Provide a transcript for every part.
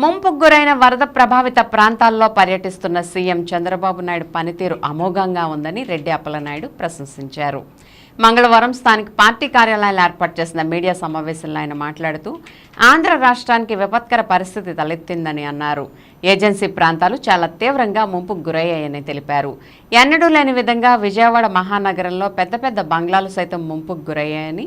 ముంపుకు గురైన వరద ప్రభావిత ప్రాంతాల్లో పర్యటిస్తున్న సీఎం చంద్రబాబు నాయుడు పనితీరు అమోఘంగా ఉందని రెడ్డి అప్పలనాయుడు ప్రశంసించారు. మంగళవారం స్థానిక పార్టీ కార్యాలయాలు ఏర్పాటు చేసిన మీడియా సమావేశంలో ఆయన మాట్లాడుతూ ఆంధ్ర రాష్ట్రానికి విపత్కర పరిస్థితి తలెత్తిందని అన్నారు. ఏజెన్సీ ప్రాంతాలు చాలా తీవ్రంగా ముంపుకు గురయ్యాయని తెలిపారు. ఎన్నడూ లేని విధంగా విజయవాడ మహానగరంలో పెద్ద పెద్ద బంగ్లాలు సైతం ముంపుకు గురయ్యాయని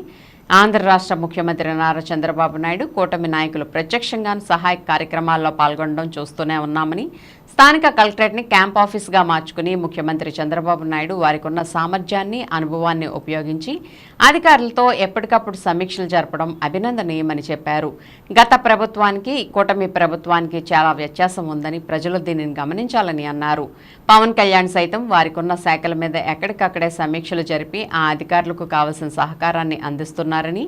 ఆంధ్ర రాష్ట్ర ముఖ్యమంత్రి నారా చంద్రబాబు నాయుడు కూటమి నాయకులు ప్రత్యక్షంగా సహాయ కార్యక్రమాల్లో పాల్గొనడం చూస్తూనే ఉన్నామని స్థానిక కలెక్టరేట్ని క్యాంప్ ఆఫీస్గా మార్చుకుని ముఖ్యమంత్రి చంద్రబాబు నాయుడు వారికి ఉన్న సామర్థ్యాన్ని అనుభవాన్ని ఉపయోగించి అధికారులతో ఎప్పటికప్పుడు సమీక్షలు జరపడం అభినందనీయమని చెప్పారు. గత ప్రభుత్వానికి కూటమి ప్రభుత్వానికి చాలా వ్యత్యాసం ఉందని ప్రజలు దీనిని గమనించాలని అన్నారు. పవన్ కళ్యాణ్ సైతం వారికి ఉన్న శాఖల మీద ఎక్కడికక్కడే సమీక్షలు జరిపి ఆ అధికారులకు కావలసిన సహకారాన్ని ఉన్నారని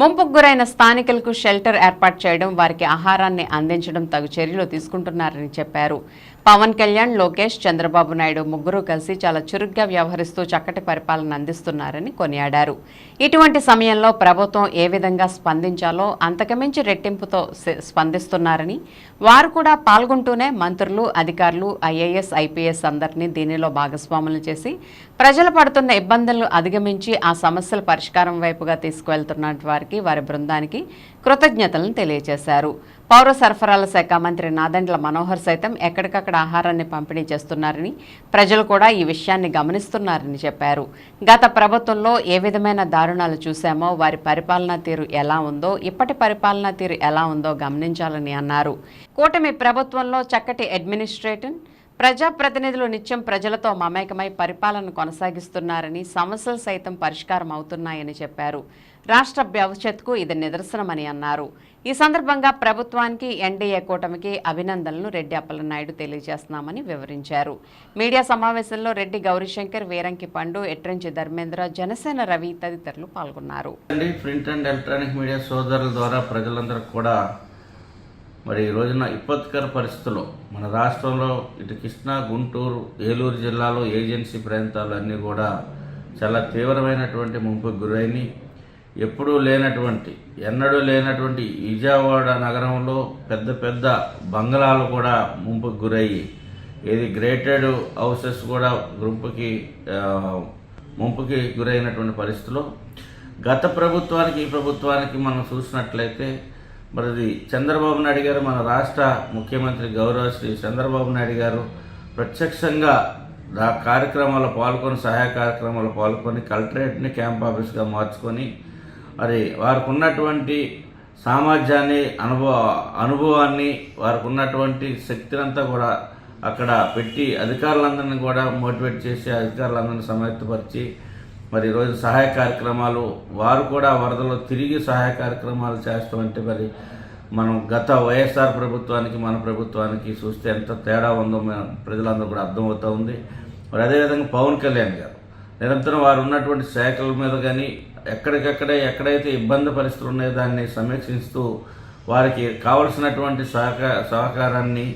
ముంపుకు గురైన స్థానికులకు షెల్టర్ ఏర్పాటు చేయడం వారికి ఆహారాన్ని అందించడం తగు చర్యలు తీసుకుంటున్నారని చెప్పారు. పవన్ కళ్యాణ్ లోకేష్ చంద్రబాబు నాయుడు ముగ్గురు కలిసి చాలా చురుగ్గా వ్యవహరిస్తూ చక్కటి పరిపాలన అందిస్తున్నారని కొనియాడారు. ఇటువంటి సమయంలో ప్రభుత్వం ఏ విధంగా స్పందించాలో అంతకుమించి రెట్టింపుతో స్పందిస్తున్నారని వారు కూడా పాల్గొంటూనే మంత్రులు అధికారులు ఐఏఎస్ ఐపీఎస్ అందరినీ దీనిలో భాగస్వాములు చేసి ప్రజలు పడుతున్న ఇబ్బందులను అధిగమించి ఆ సమస్యల పరిష్కారం వైపుగా తీసుకువెళ్తున్న వారికి వారి బృందానికి కృతజ్ఞతలను తెలియజేశారు పౌర సరఫరాల శాఖ మంత్రి నాదండ్ల మనోహర్ సైతం ఎక్కడికక్కడ ఆహారాన్ని పంపిణీ చేస్తున్నారని ప్రజలు కూడా ఈ విషయాన్ని గమనిస్తున్నారని చెప్పారు. గత ప్రభుత్వంలో ఏ విధమైన దారుణాలు చూశామో వారి పరిపాలనా తీరు ఎలా ఉందో ఇప్పటి పరిపాలనా తీరు ఎలా ఉందో గమనించాలని అన్నారు. కూటమి ప్రభుత్వంలో చక్కటి అడ్మినిస్ట్రేటివ్ ప్రజాప్రతినిధులు నిత్యం ప్రజలతో మమేకమై పరిపాలన కొనసాగిస్తున్నారని సమస్యలు సైతం పరిష్కారం అవుతున్నాయని చెప్పారు. రాష్ట్ర భవిష్యత్తుకు ఇది నిదర్శనమని అన్నారు. ఈ సందర్భంగా ప్రభుత్వానికి ఎన్డీఏ కూటమికి అభినందనలు. రెడ్డి అప్పలనాయుడు తెలియజేస్తున్నామని వివరించారు. మీడియా సమావేశంలో రెడ్డి గౌరీశంకర్ వీరంకి పండు ఎట్రంచి ధర్మేంద్ర జనసేన రవి తదితరులు పాల్గొన్నారు. ప్రింట్ అండ్ ఎలక్ట్రానిక్ మీడియా సోదరుల ద్వారా ప్రజలందరూ కూడా మరి ఈ రోజున విపత్కర పరిస్థితుల్లో మన రాష్ట్రంలో ఇటు కృష్ణా గుంటూరు ఏలూరు జిల్లాలో ఏజెన్సీ ప్రాంతాలు అన్నీ కూడా చాలా తీవ్రమైనటువంటి ముంపుకు గురైనాయి. ఎప్పుడూ లేనటువంటి ఎన్నడూ లేనటువంటి విజయవాడ నగరంలో పెద్ద పెద్ద బంగళాలు కూడా ముంపుకు గురయ్యి ఇది గ్రేటెడ్ హౌసెస్ కూడా గుంపుకి ముంపుకి గురైనటువంటి పరిస్థితిలో గత ప్రభుత్వానికి ఈ ప్రభుత్వానికి మనం చూసినట్లయితే మరి ఇది చంద్రబాబు నాయుడు గారు మన రాష్ట్ర ముఖ్యమంత్రి గౌరవ శ్రీ చంద్రబాబు నాయుడు గారు ప్రత్యక్షంగా ఆ కార్యక్రమాల్లో పాల్గొని సహాయ కార్యక్రమాల్లో పాల్గొని కలెక్టరేట్ని క్యాంప్ ఆఫీస్గా మార్చుకొని మరి వారికి ఉన్నటువంటి సామర్థ్యాన్ని అనుభవ అనుభవాన్ని వారికి ఉన్నటువంటి శక్తినంతా కూడా అక్కడ పెట్టి అధికారులందరినీ కూడా మోటివేట్ చేసి అధికారులందరినీ సమర్థపరిచి మరి ఈరోజు సహాయ కార్యక్రమాలు వారు కూడా వరదలో తిరిగి సహాయ కార్యక్రమాలు చేస్తామంటే మరి మనం గత వైఎస్ఆర్ ప్రభుత్వానికి మన ప్రభుత్వానికి చూస్తే ఎంత తేడా ఉందో మన ప్రజలందరూ కూడా అర్థమవుతూ ఉంది. మరి అదేవిధంగా పవన్ కళ్యాణ్ గారు నిరంతరం వారు ఉన్నటువంటి శాఖల మీద కానీ ఎక్కడికక్కడే ఎక్కడైతే ఇబ్బంది పరిస్థితులు ఉన్నాయో దాన్ని సమీక్షిస్తూ వారికి కావలసినటువంటి సహకార సహకారాన్ని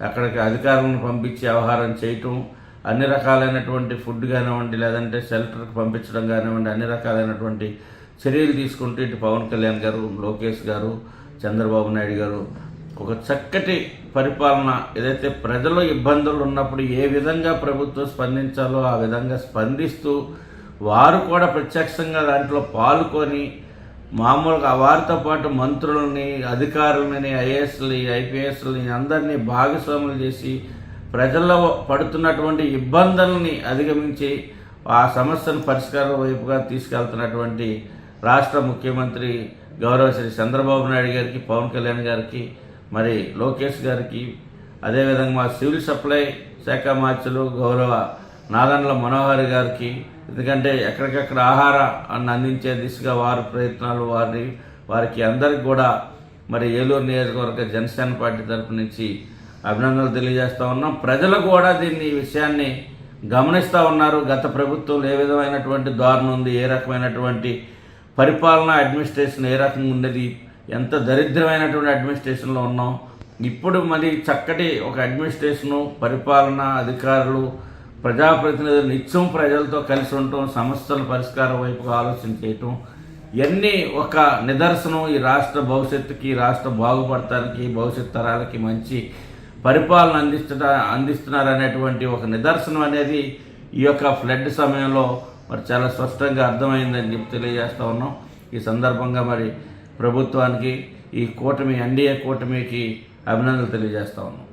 అక్కడికి అధికారులను పంపించి వ్యవహారం చేయటం అన్ని రకాలైనటువంటి ఫుడ్ కానివ్వండి లేదంటే షెల్టర్కి పంపించడం కానివ్వండి అన్ని రకాలైనటువంటి చర్యలు తీసుకుంటూ ఇటు పవన్ కళ్యాణ్ గారు లోకేష్ గారు చంద్రబాబు నాయుడు గారు ఒక చక్కటి పరిపాలన ఏదైతే ప్రజలు ఇబ్బందులు ఉన్నప్పుడు ఏ విధంగా ప్రభుత్వం స్పందించాలో ఆ విధంగా స్పందిస్తూ వారు కూడా ప్రత్యక్షంగా దాంట్లో పాల్గొని మామూలుగా వారితో పాటు మంత్రులని అధికారులని ఐఏఎస్ని ఐపీఎస్ని అందరినీ భాగస్వాములు చేసి ప్రజల్లో పడుతున్నటువంటి ఇబ్బందులని అధిగమించి ఆ సమస్యను పరిష్కారం వైపుగా తీసుకెళ్తున్నటువంటి రాష్ట్ర ముఖ్యమంత్రి గౌరవ శ్రీ చంద్రబాబు నాయుడు గారికి పవన్ కళ్యాణ్ గారికి మరి లోకేష్ గారికి అదేవిధంగా మా సివిల్ సప్లై శాఖ మార్చులు గౌరవ నాదన్ల మనోహర్ గారికి ఎందుకంటే ఎక్కడికక్కడ ఆహారాన్ని అందించే దిశగా వారి ప్రయత్నాలు వారి వారికి అందరికి కూడా మరి ఏలూరు నియోజకవర్గ జనసేన పార్టీ తరపు నుంచి అభినందనలు తెలియజేస్తూ ఉన్నాం. ప్రజలు కూడా దీన్ని ఈ విషయాన్ని గమనిస్తూ ఉన్నారు. గత ప్రభుత్వం ఏ విధమైనటువంటి దారుణం ఉంది? ఏ రకమైనటువంటి పరిపాలన అడ్మినిస్ట్రేషన్ ఏ రకంగా ఉన్నది ఎంత దరిద్రమైనటువంటి అడ్మినిస్ట్రేషన్లో ఉన్నాం? ఇప్పుడు మరి చక్కటి ఒక అడ్మినిస్ట్రేషను పరిపాలన అధికారులు ప్రజాప్రతినిధులు నిత్యం ప్రజలతో కలిసి ఉండటం సమస్యల పరిష్కారం వైపుగా ఆలోచన చేయటం ఇవన్నీ ఒక నిదర్శనం. ఈ రాష్ట్ర భవిష్యత్తుకి రాష్ట్ర బాగుపడటానికి భవిష్యత్ తరాలకి మంచి పరిపాలన అందిస్తున్న అందిస్తున్నారనేటువంటి ఒక నిదర్శనం అనేది ఈ యొక్క ఫ్లడ్ సమయంలో మరి చాలా స్పష్టంగా అర్థమైందని చెప్పి తెలియజేస్తూ ఉన్నాం. ఈ సందర్భంగా మరి ప్రభుత్వానికి ఈ కూటమి ఎన్డీఏ కూటమికి అభినందనలు తెలియజేస్తా ఉన్నాం.